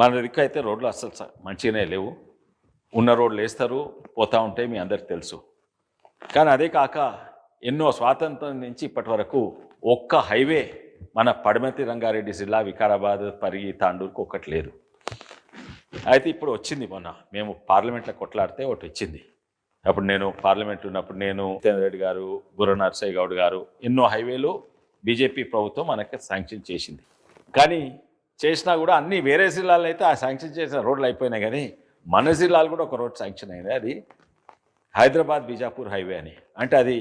మన దిక్కు అయితే రోడ్లు అస్సలు మంచిగానే లేవు. ఉన్న రోడ్లు వేస్తారు పోతూ ఉంటే మీ అందరికి తెలుసు. కానీ అదే కాక ఎన్నో స్వాతంత్రం నుంచి ఇప్పటి వరకు ఒక్క హైవే మన పడమతి రంగారెడ్డి జిల్లా వికారాబాద్ పరిగి తాండూరుకు ఒక్కటి లేదు. అయితే ఇప్పుడు వచ్చింది మొన్న. మేము పార్లమెంట్లో కొట్లాడితే ఒకటి వచ్చింది. అప్పుడు నేను పార్లమెంట్ ఉన్నప్పుడు నేను జితేందర్ రెడ్డి గారు గుర్ర నరసయ్య గౌడ్ గారు ఎన్నో హైవేలు బీజేపీ ప్రభుత్వం మనకి శాంక్షన్ చేసింది. కానీ చేసినా కూడా అన్ని వేరే జిల్లాలో అయితే ఆ శాంక్షన్ చేసిన రోడ్లు అయిపోయినాయి కానీ మన జిల్లాలు కూడా ఒక రోడ్ శాంక్షన్ అయింది అది హైదరాబాద్ బీజాపూర్ హైవే అని. అంటే అది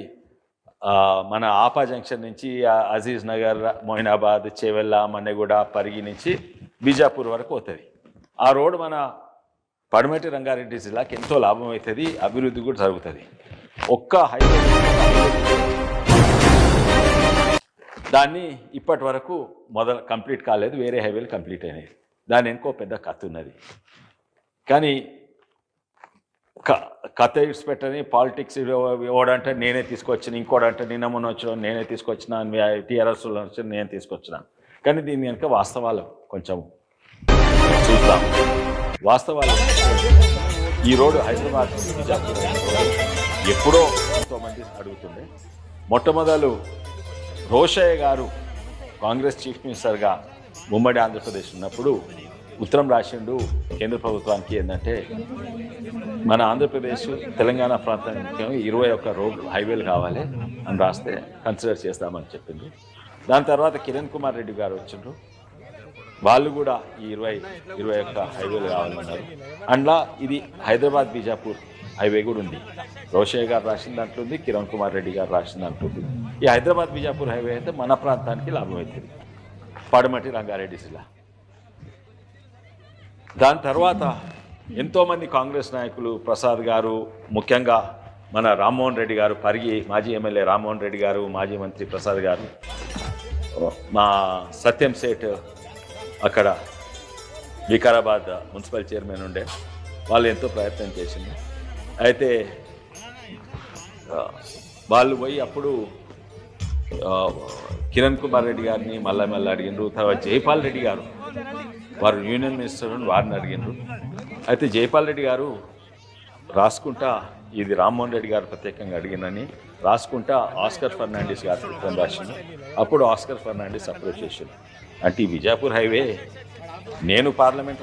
మన ఆపా జంక్షన్ నుంచి అజీజ్ నగర్ మొయినాబాద్ చేవెల్ల మన్నెగూడ పరిగి నుంచి బీజాపూర్ వరకు పోతుంది. ఆ రోడ్ మన పడమటి రంగారెడ్డి జిల్లాకి ఎంతో లాభం అవుతుంది అభివృద్ధి కూడా జరుగుతుంది. ఒక్క హైవే దాన్ని ఇప్పటి వరకు మొదలు కంప్లీట్ కాలేదు వేరే హైవేలు కంప్లీట్ అయినాయి. దాని ఇంకో పెద్ద కథ ఉన్నది. కానీ క- కథ ఇడ్స్ పెట్టని పాలిటిక్స్ ఓడంటే నేనే తీసుకొచ్చిన ఇంకోడంటే నిన్న మొన్న వచ్చిన నేనే తీసుకొచ్చిన టీఆర్ఎస్ వచ్చిన నేను తీసుకొచ్చిన. కానీ దీని వెనుక వాస్తవాలు కొంచెం చూద్దాం. వాస్తవాలు ఈ రోడ్డు హైదరాబాద్ బిజాపూర్ ఎప్పుడో ఎంతోమంది అడుగుతుండే. మొట్టమొదలు రోషయ్య గారు కాంగ్రెస్ చీఫ్ మినిస్టర్గా ఉమ్మడి ఆంధ్రప్రదేశ్ ఉన్నప్పుడు ఉత్తరం రాసిండు కేంద్ర ప్రభుత్వానికి ఏంటంటే మన ఆంధ్రప్రదేశ్ తెలంగాణ ప్రాంతానికి ఇరవై ఒక్క రోడ్లు హైవేలు కావాలి అని రాస్తే కన్సిడర్ చేస్తామని చెప్పింది దాని తర్వాత కిరణ్ కుమార్ రెడ్డి గారు వచ్చిండ్రు. వాళ్ళు కూడా ఈ ఇరవై ఇరవై ఒక్క హైవేలు కావాలన్నారు. అండ్లా ఇది హైదరాబాద్ బీజాపూర్ హైవే కూడా ఉంది. రోషయ్య గారు రాసిన దాంట్లో ఉంది కిరణ్ కుమార్ రెడ్డి గారు రాసిన దాంట్లో ఉంది ఈ హైదరాబాద్ బీజాపూర్ హైవే అయితే మన ప్రాంతానికి లాభం అవుతుంది పడమటి రంగారెడ్డి జిల్లా దాని తర్వాత ఎంతోమంది కాంగ్రెస్ నాయకులు ప్రసాద్ గారు ముఖ్యంగా మన రామ్మోహన్ రెడ్డి గారు పరిగి మాజీ ఎమ్మెల్యే రామ్మోహన్ రెడ్డి గారు మాజీ మంత్రి ప్రసాద్ గారు మా సత్యం సేట్ అక్కడ వికారాబాద్ మున్సిపల్ చైర్మన్ ఉండే. వాళ్ళు ఎంతో ప్రయత్నం చేసింది. అయితే వాళ్ళు పోయి అప్పుడు కిరణ్ కుమార్ రెడ్డి గారిని మళ్ళా మళ్ళీ అడిగినారు. తర్వాత జైపాల్ రెడ్డి గారు వారు యూనియన్ మినిస్టర్ అని వారిని అడిగినారు. అయితే జైపాల్ రెడ్డి గారు రాసుకుంటా ఇది రామ్మోహన్ రెడ్డి గారు ప్రత్యేకంగా అడిగినని రాసుకుంటా ఆస్కర్ ఫర్నాండిస్ గారు ఉత్తరం అప్పుడు ఆస్కర్ ఫర్నాండిస్ అప్రోచ్ చేసిండు. అంటే ఈ విజయపూర్ హైవే నేను పార్లమెంట్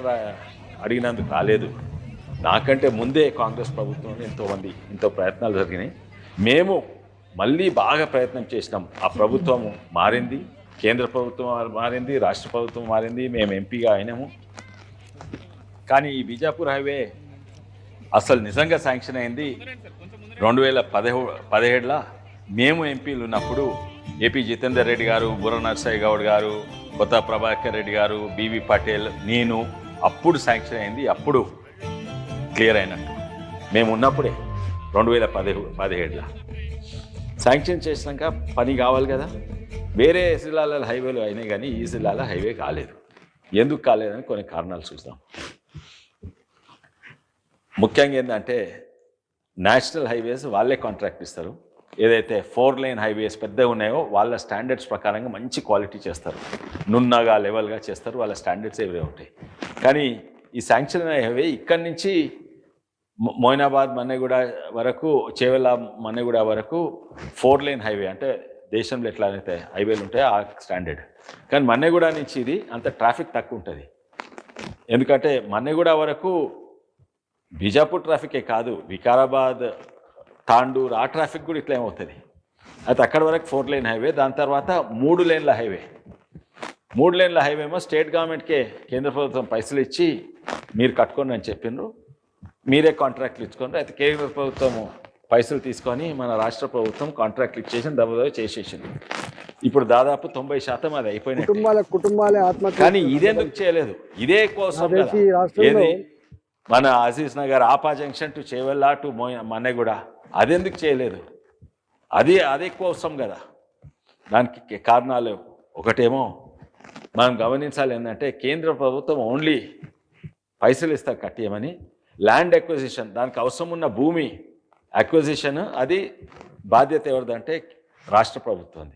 అడిగినందుకు కాలేదు నాకంటే ముందే కాంగ్రెస్ ప్రభుత్వం ఎంతోమంది ఎంతో ప్రయత్నాలు జరిగినాయి. మేము మళ్ళీ బాగా ప్రయత్నం చేసినాం. ఆ ప్రభుత్వం మారింది కేంద్ర ప్రభుత్వం మారింది రాష్ట్ర ప్రభుత్వం మారింది మేము ఎంపీగా అయినాము. కానీ ఈ బీజాపూర్ హైవే అసలు నిజంగా శాంక్షన్ అయింది. రెండు వేల పదిహే పదిహేడులో మేము ఎంపీలు ఉన్నప్పుడు ఏపీ జితేందర్ రెడ్డి గారు బుర్ర నరసయ్య గౌడ్ గారు కొత్త ప్రభాకర్ రెడ్డి గారు బీవీ పటేల్ నేను అప్పుడు శాంక్షన్ అయింది. అప్పుడు క్లియర్ అయినట్టు. మేము ఉన్నప్పుడే రెండు వేల పదిహే పదిహేడులో. శాంక్షన్ చేసినాక పని కావాలి కదా. వేరే జిల్లాల హైవేలు అయినాయి కానీ ఈ జిల్లాలో హైవే కాలేదు. ఎందుకు కాలేదని కొన్ని కారణాలు చూద్దాం. ముఖ్యంగా ఏంటంటే నేషనల్ హైవేస్ వాళ్ళే కాంట్రాక్ట్ ఇస్తారు. ఏదైతే ఫోర్ లైన్ హైవేస్ పెద్దగా ఉన్నాయో వాళ్ళ స్టాండర్డ్స్ ప్రకారంగా మంచి క్వాలిటీ చేస్తారు. నున్నగా లెవెల్గా చేస్తారు. వాళ్ళ స్టాండర్డ్స్ ఏవే ఉంటాయి. కానీ ఈ శాంక్షన్ హైవే ఇక్కడి నుంచి మోయినాబాద్ మన్నెగూడ వరకు చేవెళ్ళ మన్నెగూడ వరకు ఫోర్ లైన్ హైవే అంటే దేశంలో ఎట్లా అయితే హైవేలు ఉంటాయో ఆ స్టాండర్డ్. కానీ మన్నెగూడ నుంచి ఇది అంత ట్రాఫిక్ తక్కువ ఉంటుంది ఎందుకంటే మన్నెగూడ వరకు బీజాపూర్ ట్రాఫికే కాదు వికారాబాద్ తాండూర్ ఆ ట్రాఫిక్ కూడా ఇట్లా ఏమవుతుంది అయితే అక్కడ వరకు ఫోర్ లైన్ హైవే దాని తర్వాత మూడు లేన్ల హైవే. మూడు లేన్ల హైవే ఏమో స్టేట్ గవర్నమెంట్కే కేంద్ర ప్రభుత్వం పైసలు ఇచ్చి మీరు కట్టుకోండి అని చెప్పిండ్రు. మీరే కాంట్రాక్ట్లు ఇచ్చుకోండి అయితే కేంద్ర ప్రభుత్వం పైసలు తీసుకొని మన రాష్ట్ర ప్రభుత్వం కాంట్రాక్ట్లు ఇచ్చేసి దెబ్బదెబ్బ చేసేసింది. ఇప్పుడు దాదాపు తొంభై శాతం అది అయిపోయినట్టు. కుటుంబాల కుటుంబాలే ఆత్మహత్య కానీ ఇదెందుకు చేయలేదు? ఇదే కోసం ఏది? మన Aziz Nagar Appa junction to Chevella to మోయ Manneguda. అదెందుకు చేయలేదు? అది అదే కోసం కదా. దానికి కారణాలు ఒకటేమో మనం గమనించాలి ఏంటంటే కేంద్ర ప్రభుత్వం ఓన్లీ పైసలు ఇస్తారు కట్టేయమని. ల్యాండ్ అక్విజిషన్ దానికి అవసరం ఉన్న భూమి అక్విజిషన్ అది బాధ్యత ఎవరిదంటే రాష్ట్ర ప్రభుత్వంది.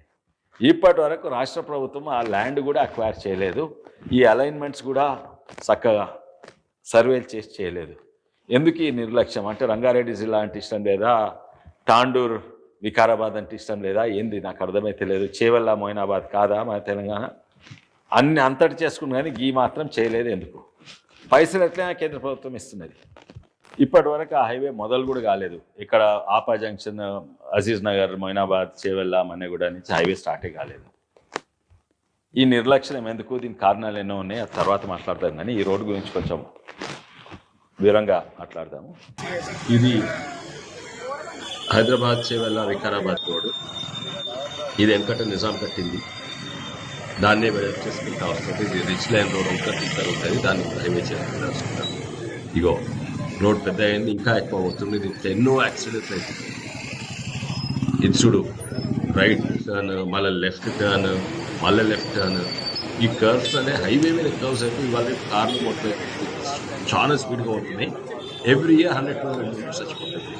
ఇప్పటి వరకు రాష్ట్ర ప్రభుత్వం ఆ ల్యాండ్ కూడా అక్వైర్ చేయలేదు. ఈ అలైన్మెంట్స్ కూడా చక్కగా సర్వేలు చేసి చేయలేదు. ఎందుకు ఈ నిర్లక్ష్యం? అంటే రంగారెడ్డి జిల్లా అంటే ఇష్టం లేదా? తాండూర్ వికారాబాద్ అంటే ఇష్టం లేదా? ఏంది? నాకు అర్థమైతే లేదు. చేవల్ల మోయినాబాద్ కాదా మన తెలంగాణ? అన్ని అంతటి చేసుకుని కానీ గీ మాత్రం చేయలేదు ఎందుకు? పైసలు ఎట్లయినా కేంద్ర ప్రభుత్వం ఇస్తున్నది. ఇప్పటి వరకు ఆ హైవే మొదలు కూడా కాలేదు. ఇక్కడ ఆపా జంక్షన్ అజీజ్ నగర్ మొయినాబాద్ చేవెళ్ళ మన్నెగూడ నుంచి హైవే స్టార్టే కాలేదు. ఈ నిర్లక్ష్యం ఎందుకు? దీని కారణాలు ఎన్నో ఉన్నాయి. ఆ తర్వాత మాట్లాడతాం కానీ ఈ రోడ్డు గురించి కొంచెం వివరంగా మాట్లాడదాము. ఇది హైదరాబాద్ చేవెళ్ళ వికారాబాద్ రోడ్ ఇది వెంకట నిజాం కట్టింది. దాన్నే వెడల్పు చేసుకుంటా వస్తుంది. ఇది రిచ్ లైన్ రోడ్ ఉంటుంది ఇక్కడ ఉంటుంది. దాన్ని హైవే చేసుకుంటాం ఇగో రోడ్ పెద్ద అయింది ఇంకా ఎక్కువ అవుతుంది దీంట్లో ఎన్నో యాక్సిడెంట్స్ అవుతుంది ఇది చూడు రైట్ టర్న్ మళ్ళీ లెఫ్ట్ టర్న్ మళ్ళీ లెఫ్ట్ టర్న్ ఈ కర్వ్స్ అనే హైవే మీద కర్వ్స్ అయితే ఇవాళ కార్లు మొత్తం చాలా స్పీడ్గా అవుతున్నాయి every year hundred two hundred చచ్చిపోతుంది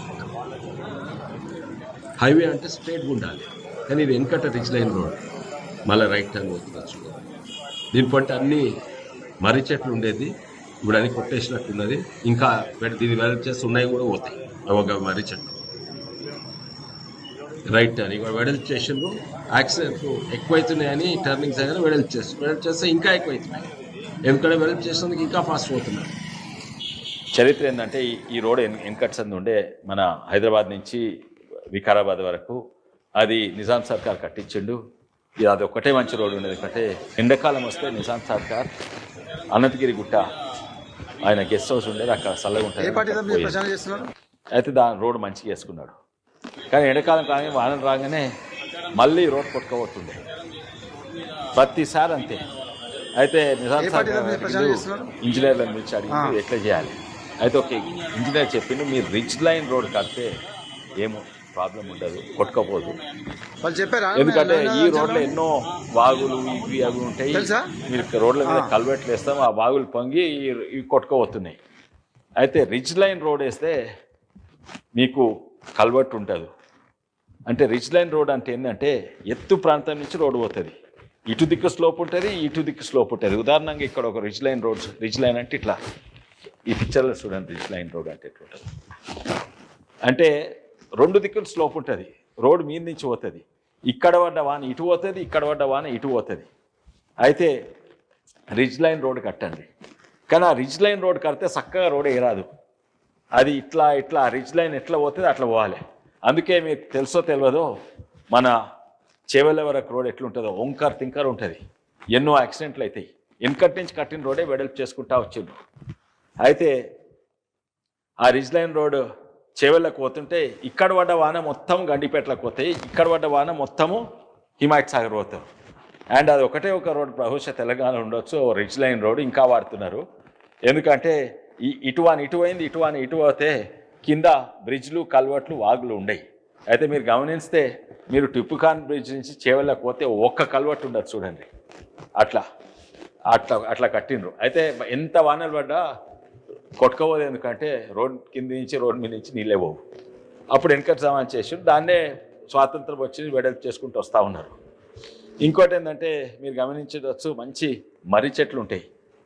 హైవే అంటే స్ట్రేట్గా ఉండాలి కానీ ఇది వెనకట రిచ్ లైన్ రోడ్ మళ్ళీ రైట్ టర్న్ పోతుంది దీనిపంట అన్ని మర్రి చెట్లు ఉండేది. ఇప్పుడు అన్ని కొట్టేసినట్టున్నది. ఇంకా దీని దీన్ని వెనక ఉన్నాయి కూడా పోతాయి. ఒక మర్రి చెట్లు రైట్ టర్న్ ఇక వెడల్పు చేసిండ్రు. యాక్సిడెంట్ ఎక్కువైతున్నాయని టర్నింగ్స్ అయినా వెడల్ప్ చేస్తారు వెడల్పు చేస్తే ఇంకా ఎక్కువైతున్నాయి. ఎందుకంటే వెడల్ప్ చేసినందుకు ఇంకా ఫాస్ట్ పోతున్నారు. చరిత్ర ఏంటంటే ఈ రోడ్ ఎన్ వెనకట్ ఉండే మన హైదరాబాద్ నుంచి వికారాబాద్ వరకు అది నిజాం సర్కార్ కట్టించిండు. ఇది అది ఒక్కటే మంచి రోడ్ ఉండేది. ఎందుకంటే ఎండాకాలం వస్తే నిజాం సర్కార్ అనంతగిరి గుట్ట ఆయన గెస్ట్ హౌస్ ఉండేది. అక్కడ చల్లగా ఉంటుంది. అయితే దాని రోడ్ మంచిగా వేసుకున్నాడు కానీ ఎండాకాలం కానీ వానలు రాగానే మళ్ళీ రోడ్ కొట్టుకోబోతుండే. ప్రతిసారి అంతే. అయితే నిజాం సర్కార్? ఇంజనీర్లను పిలిచి అడిగింది ఎట్లా చేయాలి? అయితే ఒక ఇంజనీర్ చెప్పిండు మీరు రిచ్ లైన్ రోడ్ కడితే ఏమో ప్రాబ్లం ఉండదు కొట్టుకోపోదు. వాళ్ళు చెప్పారా? ఎందుకంటే ఈ రోడ్లో ఎన్నో వాగులు ఇవి అవి ఉంటాయి? మీరు రోడ్ల మీద కల్వెట్లు వేస్తాం ఆ వాగులు పొంగి ఇవి కొట్టుకోబోతున్నాయి అయితే రిచ్ లైన్ రోడ్ వేస్తే మీకు కల్వర్ట్ ఉంటుంది. అంటే రిచ్ లైన్ రోడ్ అంటే ఏంటంటే ఎత్తు ప్రాంతం నుంచి రోడ్డు పోతుంది. ఇటు దిక్కు స్లోప్ ఉంటుంది ఇటు దిక్కు స్లోప్ ఉంటుంది. ఉదాహరణంగా ఇక్కడ ఒక rich line road rich line అంటే ఇట్లా. ఈ పిక్చర్లో చూడండి రిచ్ లైన్ రోడ్ అంటే ఎట్లా ఉంటుంది అంటే రెండు దిక్కులు స్లోప్ ఉంటుంది. రోడ్డు మీద నుంచి పోతుంది. ఇక్కడ పడ్డ వాన ఇటు పోతుంది ఇక్కడ పడ్డ వాన ఇటు పోతుంది. అయితే రిజ్ లైన్ రోడ్ కట్టండి. కానీ ఆ రిజ్ లైన్ రోడ్ కడితే చక్కగా రోడ్ ఏరాదు. అది ఇట్లా ఇట్లా రిజ్ లైన్ ఎట్లా పోతుంది అట్లా పోవాలి. అందుకే మీకు తెలుసో తెలియదో మన చేవెళ్ళ వరకు రోడ్ ఎట్లుంటుందో ఓంకార్ తింకర్ ఉంటుంది. ఎన్నో యాక్సిడెంట్లు అవుతాయి వెనకటి నుంచి కట్టిన రోడే వెడల్పు చేసుకుంటా వచ్చిండ్రు అయితే ఆ రిజ్ లైన్ రోడ్ చేవెళ్ళకు పోతుంటే ఇక్కడ పడ్డ వాన మొత్తం గండిపేటలకు పోతాయి. ఇక్కడ పడ్డ వాన మొత్తము హిమాయత్ సాగర్ పోతారు అండ్ అది ఒకటే ఒక రోడ్ బహుశా తెలంగాణ ఉండొచ్చు రిచ్ లైన్ రోడ్ ఇంకా వాడుతున్నారు. ఎందుకంటే ఈ ఇటు అని ఇటు అయింది ఇటు అని ఇటు పోతే కింద బ్రిడ్జ్లు కల్వర్ట్లు వాగులు ఉండయి. అయితే మీరు గమనిస్తే మీరు టిప్పుఖాన్ బ్రిడ్జ్ నుంచి చేవెళ్ళకు పోతే ఒక్క కల్వర్ట్ ఉండదు చూడండి. అట్లా అట్లా అట్లా కట్టిండ్రు. అయితే ఎంత వానలు పడ్డా కొట్టుకోవద్దు ఎందుకంటే రోడ్ కింద నుంచి రోడ్ మీద నుంచి నీళ్ళే పోవు. అప్పుడు వెనకటి సమాన్ చేసి దాన్నే స్వాతంత్రం వచ్చి వెడల్పు చేసుకుంటూ వస్తూ ఉన్నారు. ఇంకోటి ఏంటంటే మీరు గమనించవచ్చు మంచి మర్రి చెట్లు ఉంటాయి.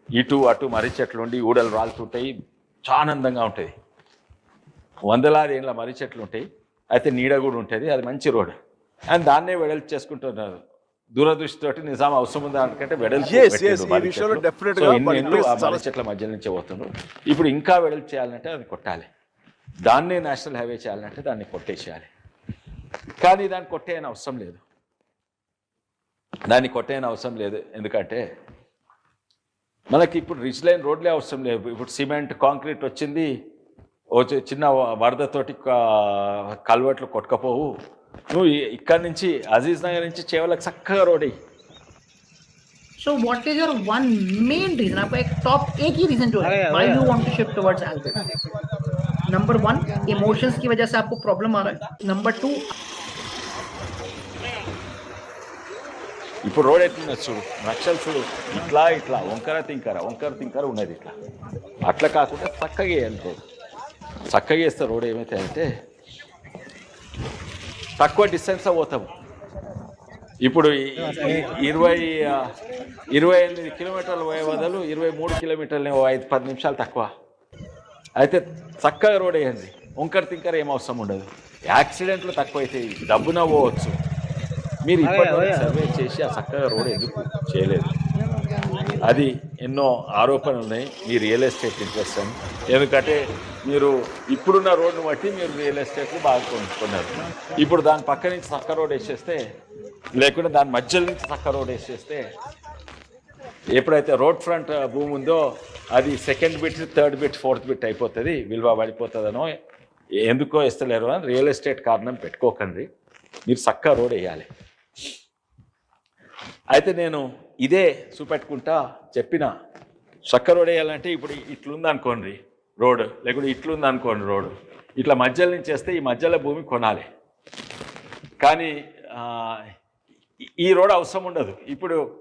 ఇటు అటు మర్రి చెట్లు ఉండి ఊడలు రాలుతుంటాయి చాలా అందంగా ఉంటుంది వందలాది ఏళ్ళ మర్రి చెట్లు ఉంటాయి. అయితే నీడ కూడా ఉంటుంది అది మంచి రోడ్. అండ్ దాన్నే వెడల్పు చేసుకుంటున్నారు. దూరదృష్టితోటి నిజాం అవసరం ఉందా అనుకంటే వెడల్పు విషయంలో చెట్లు. మధ్య నుంచే పోతున్నారు ఇప్పుడు ఇంకా వెడల్పు చేయాలంటే అది కొట్టాలి. దాన్నే నేషనల్ హైవే చేయాలంటే దాన్ని కొట్టేసేయాలి. కానీ దాన్ని కొట్టేయని అవసరం లేదు. దాన్ని కొట్టేయని అవసరం లేదు. ఎందుకంటే మనకి ఇప్పుడు రిచ్ లైన్ రోడ్లే అవసరం లేదు ఇప్పుడు సిమెంట్ కాంక్రీట్ వచ్చింది చిన్న వరదతోటి కల్వర్ట్లు కొట్టుకపోవు. నువ్వు ఇ- ఇక్కడి నుంచి అజీజ్ నగర్ నుంచి చేవలకు చక్కగా రోడ్ అయ్యి So what is your one main reason? आपका एक top एक ही reason जो है why you want to shift towards Alvin. Number one, emotions की वजह से आपको problem आ रहा है. Number two, ఇప్పుడు రోడ్ ఎట్లున్నది చూడు నక్షలు చూడు ఇట్లా ఇట్లా వంకర తింకర వంకర తింకర ఉన్నది ఇట్లా అట్లా కాకుండా చక్కగా వేయాలి రోడ్ చక్కగా వేస్తే రోడ్ ఏమైతే అంటే తక్కువ డిస్టెన్స్ పోతాము. ఇప్పుడు ఇరవై ఇరవై ఎనిమిది కిలోమీటర్లు పోయే బదులు ఇరవై మూడు కిలోమీటర్లు ఐదు పది నిమిషాలు తక్కువ. అయితే చక్కగా రోడ్ వేయండి. వంకర తింకర ఏం అవసరం ఉండదు. యాక్సిడెంట్లు తక్కువ అవుతాయి డబ్బున పోవచ్చు. మీరు ఇప్పటివరకు సర్వే చేసి ఆ చక్కగా రోడ్ ఎందుకు చేయలేదు? అది ఎన్నో ఆరోపణలు ఉన్నాయి మీ రియల్ ఎస్టేట్ ఇంట్రెస్ట్ అని. ఎందుకంటే మీరు ఇప్పుడున్న రోడ్డును బట్టి మీరు రియల్ ఎస్టేట్లు బాగా కొనుక్కున్నారు. ఇప్పుడు దాని పక్క నుంచి చక్క రోడ్ వేసేస్తే లేకుంటే దాని మధ్యలో నుంచి చక్క రోడ్ వేసేస్తే ఎప్పుడైతే రోడ్ ఫ్రంట్ భూమి ఉందో అది second bit third bit fourth bit అయిపోతుంది విలువ పడిపోతుందనో ఎందుకో ఇస్తలేరు అని రియల్ ఎస్టేట్ కారణం పెట్టుకోకండి. మీరు చక్క రోడ్ వేయాలి. అయితే నేను ఇదే చూపెట్టుకుంటా చెప్పిన. చక్క రోడ్ వేయాలంటే ఇప్పుడు ఇట్లుంది అనుకోండి రోడ్ లేకుంటే ఇట్లుంది అనుకోండి రోడ్. ఇట్లా మధ్యలో నుంచి వేస్తే ఈ మధ్యలో భూమి కొనాలి. కానీ ఈ- రోడ్ అవసరం ఉండదు. ఇప్పుడు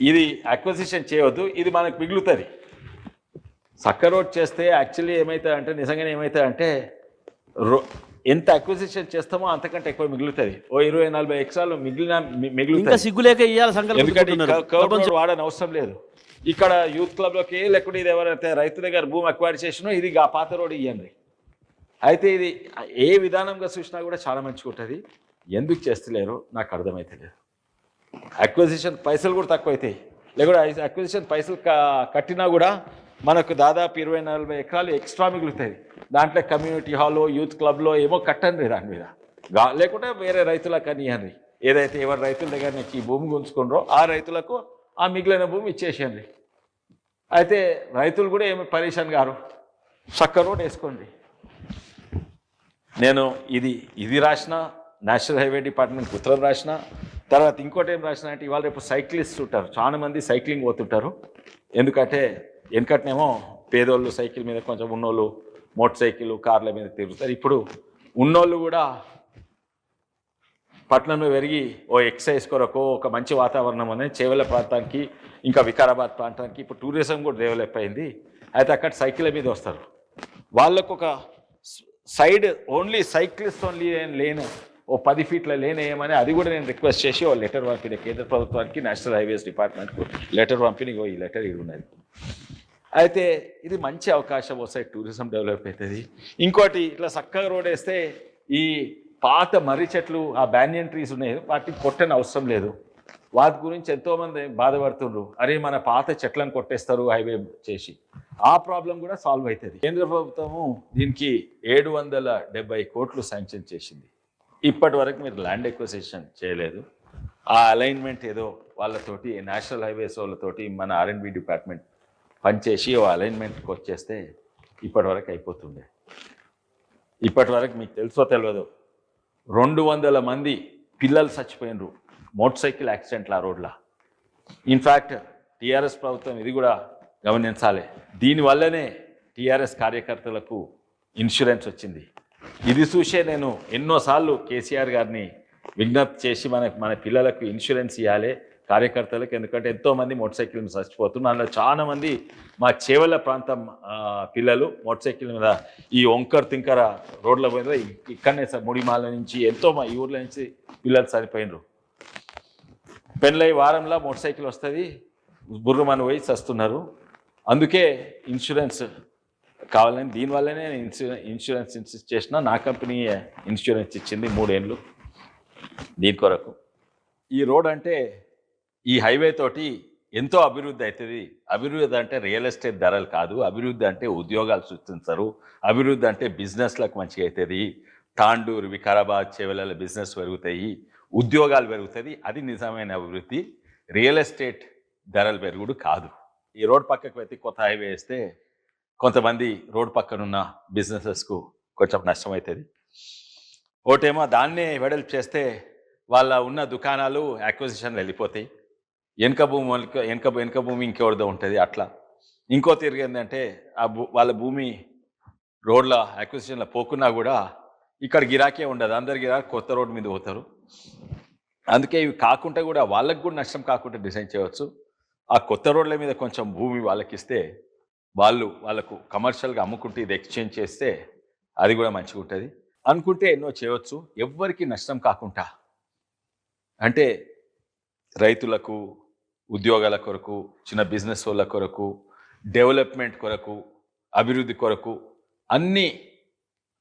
ఇది అక్వజిషన్ చేయవద్దు ఇది మనకు మిగులుతుంది. చక్క రోడ్ చేస్తే యాక్చువల్లీ ఏమవుతుందంటే నిజంగానే ఏమవుతుందంటే రో ఎంత అక్విజిషన్ చేస్తామో అంతకంటే ఎక్కువ మిగులుతుంది. ఓ ఇరవై నలభై ఎకరాలు మిగిలిన మిగులుతుంది సిగ్గులేక ఎందుకంటే సంకల్పం వాడని అవసరం లేదు. ఇక్కడ యూత్ క్లబ్లోకి లేకుంటే ఇది ఎవరైతే రైతు దగ్గర భూమి అక్వైర్ చేసినో ఇది ఆ పాత రోడ్ ఇవ్వండి అయితే ఇది ఏ విధానంగా చూసినా కూడా చాలా మంచిగా ఉంటుంది. ఎందుకు చేస్తలేరు నాకు అర్థమైతలేదు. అక్విజిషన్ పైసలు కూడా తక్కువ అవుతాయి లేకుంటే అక్విజిషన్ పైసలు కట్టినా కూడా మనకు దాదాపు ఇరవై నలభై ఎకరాలు ఎక్స్ట్రా మిగులుతాయి. దాంట్లో కమ్యూనిటీ హాల్లో యూత్ క్లబ్లో ఏమో కట్టండి దాని మీద. గా- లేకుంటే వేరే రైతులకు అని ఏదైతే ఎవరి రైతుల దగ్గర నుంచి ఈ భూమి గుంజుకున్నారో ఆ రైతులకు ఆ మిగిలిన భూమి ఇచ్చేసేయండి. అయితే రైతులు కూడా ఏమి పరేషాన్ గారు? చక్క రోడ్ వేసుకోండి. నేను ఇది ఇది రాసిన నేషనల్ హైవే డిపార్ట్మెంట్ ఉత్తరం రాసిన తర్వాత ఇంకోటి ఏం రాసిన అంటే ఇవాళ రేపు సైక్లిస్ట్ ఉంటారు. చాలా మంది సైక్లింగ్ పోతుంటారు. ఎందుకంటే వెనకట్నేమో పేదోళ్ళు సైకిల్ మీద కొంచెం ఉన్నోళ్ళు మోటార్ సైకిల్ కార్ల మీద తిరుగుతారు. ఇప్పుడు ఉన్నోళ్ళు కూడా పట్టణంలో పెరిగి ఓ ఎక్సైజ్ కొరకు ఒక మంచి వాతావరణం అనేది చేవల ప్రాంతానికి ఇంకా వికారాబాద్ ప్రాంతానికి ఇప్పుడు టూరిజం కూడా డెవలప్ అయింది. అయితే అక్కడ సైకిల్ మీద వస్తారు. వాళ్ళకు ఒక సైడ్ ఓన్లీ సైక్లిస్ట్ ఓన్లీ లేను. ఓ పది ఫీట్ల లేన్ వేయమని అది కూడా నేను రిక్వెస్ట్ చేసి ఓ లెటర్ పంపిన కేంద్ర ప్రభుత్వానికి నేషనల్ హైవేస్ డిపార్ట్మెంట్కు లెటర్ పంపిన ఓ ఈ లెటర్ ఇది ఉన్నది అయితే ఇది మంచి అవకాశం వస్తాయి టూరిజం డెవలప్ అవుతుంది. ఇంకోటి ఇట్లా చక్కగా రోడ్ వేస్తే ఈ పాత మర్రి చెట్లు ఆ బ్యానియన్ ట్రీస్ ఉన్నాయి వాటికి కొట్టని అవసరం లేదు. వాటి గురించి ఎంతోమంది బాధపడుతుండ్రు. అరే మన పాత చెట్లను కొట్టేస్తారు హైవే చేసి. ఆ ప్రాబ్లం కూడా సాల్వ్ అవుతుంది. కేంద్ర ప్రభుత్వము దీనికి ఏడు వందల డెబ్బై కోట్లు శాంక్షన్ చేసింది. ఇప్పటి వరకు మీరు ల్యాండ్ ఎక్విజిషన్ చేయలేదు. ఆ అలైన్మెంట్ ఏదో వాళ్ళతోటి నేషనల్ హైవేస్ వాళ్ళతోటి మన ఆర్ఎండ్బి డిపార్ట్మెంట్ పనిచేసి ఓ అలైన్మెంట్కి వచ్చేస్తే ఇప్పటి వరకు అయిపోతుండే. ఇప్పటి వరకు మీకు తెలుసో తెలియదు రెండు వందల మంది పిల్లలు చచ్చిపోయినరు. మోటార్ సైకిల్ యాక్సిడెంట్లు ఆ రోడ్ల. ఇన్ఫ్యాక్ట్ టీఆర్ఎస్ ప్రభుత్వం ఇది కూడా గమనించాలి. దీనివల్లనే టీఆర్ఎస్ కార్యకర్తలకు ఇన్సూరెన్స్ వచ్చింది. ఇది చూసే నేను ఎన్నోసార్లు కేసీఆర్ గారిని విజ్ఞప్తి చేసి మన మన పిల్లలకు ఇన్సూరెన్స్ ఇవ్వాలి కార్యకర్తలకు ఎందుకంటే ఎంతోమంది మోటార్ సైకిల్ మీద చచ్చిపోతున్నారు. అందులో చాలా మంది మా చేవల ప్రాంతం పిల్లలు మోటార్ సైకిల్ మీద ఈ ఒంకర్ తింకర రోడ్ల మీద ఇక్కడనే ముడిమాల నుంచి ఎంతో మా ఈ ఊర్ల నుంచి పిల్లలు చనిపోయినరు. పెళ్ళై వారంలో మోటార్ సైకిల్ వస్తుంది బుర్రమని పోయి చస్తున్నారు. అందుకే ఇన్సూరెన్స్ కావాలని దీనివల్లనే నేను ఇన్సూరెన్స్ ఇన్సూరెన్స్ చేసిన నా కంపెనీ ఇన్సూరెన్స్ ఇచ్చింది మూడేళ్ళు దీని కొరకు. ఈ రోడ్ అంటే ఈ హైవే తోటి ఎంతో అభివృద్ధి అవుతుంది. అభివృద్ధి అంటే రియల్ ఎస్టేట్ ధరలు కాదు. అభివృద్ధి అంటే ఉద్యోగాలు సృష్టిస్తారు అభివృద్ధి అంటే బిజినెస్లకు మంచిగా అవుతుంది. తాండూరు వికారాబాద్ చేవెళ్ళ బిజినెస్ పెరుగుతాయి. ఉద్యోగాలు పెరుగుతుంది అది నిజమైన అభివృద్ధి. రియల్ ఎస్టేట్ ధరలు పెరుగుడు కాదు. ఈ రోడ్ పక్కకు పెట్టి కొత్త హైవే వేస్తే కొంతమంది రోడ్ పక్కనున్న బిజినెసెస్కు కొంచెం నష్టం అవుతుంది. ఒకటేమో దాన్నే వెడల్పు చేస్తే వాళ్ళ ఉన్న దుకాణాలు అక్విజిషన్లు వెళ్ళిపోతాయి. వెనక భూమి వాళ్ళకి వెనక వెనక భూమి ఇంకెవరిదో ఉంటుంది అట్లా. ఇంకో తిరిగి ఏంటంటే ఆ భూ వాళ్ళ భూమి రోడ్ల అక్విజిషన్లో పోకున్నా కూడా ఇక్కడ గిరాకే ఉండదు. అందరు గిరాకీ కొత్త రోడ్డు మీద పోతారు. అందుకే ఇవి కాకుండా కూడా వాళ్ళకు కూడా నష్టం కాకుండా డిజైన్ చేయవచ్చు. ఆ కొత్త రోడ్ల మీద కొంచెం భూమి వాళ్ళకి ఇస్తే వాళ్ళు వాళ్ళకు కమర్షియల్గా అమ్ముకుంటే ఇది ఎక్స్చేంజ్ చేస్తే అది కూడా మంచిగా ఉంటుంది. అనుకుంటే ఎన్నో చేయవచ్చు. ఎవ్వరికి నష్టం కాకుండా అంటే రైతులకు ఉద్యోగాల కొరకు చిన్న బిజినెస్ వాళ్ళ కొరకు డెవలప్మెంట్ కొరకు అభివృద్ధి కొరకు అన్నీ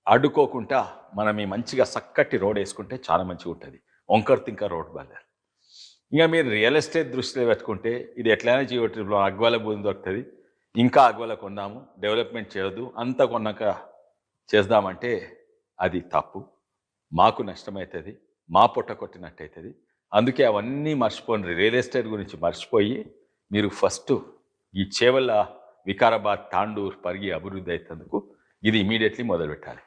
అడ్డుకోకుండా మనం ఈ మంచిగా చక్కటి రోడ్ వేసుకుంటే చాలా మంచిగా ఉంటుంది. వంకర్ తింకర్ రోడ్ బాగా. ఇంకా మీరు రియల్ ఎస్టేట్ దృష్టిలో పెట్టుకుంటే ఇది ఎట్లయినా జీవట్రిప్లో అగ్వాల భూమి దొరుకుతుంది. ఇంకా అగ్వాల కొన్నాము డెవలప్మెంట్ చేయొద్దు అంత కొన్నాక చేద్దామంటే అది తప్పు. మాకు నష్టమవుతుంది మా పొట్ట కొట్టినట్టు అవుతుంది అందుకే అవన్నీ మర్చిపోండి. రియల్ ఎస్టేట్ గురించి మర్చిపోయి మీరు ఫస్ట్ ఈ చేవల వికారాబాద్ తాండూర్ పరిగి అభివృద్ధి అవుతందుకు ఇది ఇమీడియట్లీ మొదలుపెట్టాలి.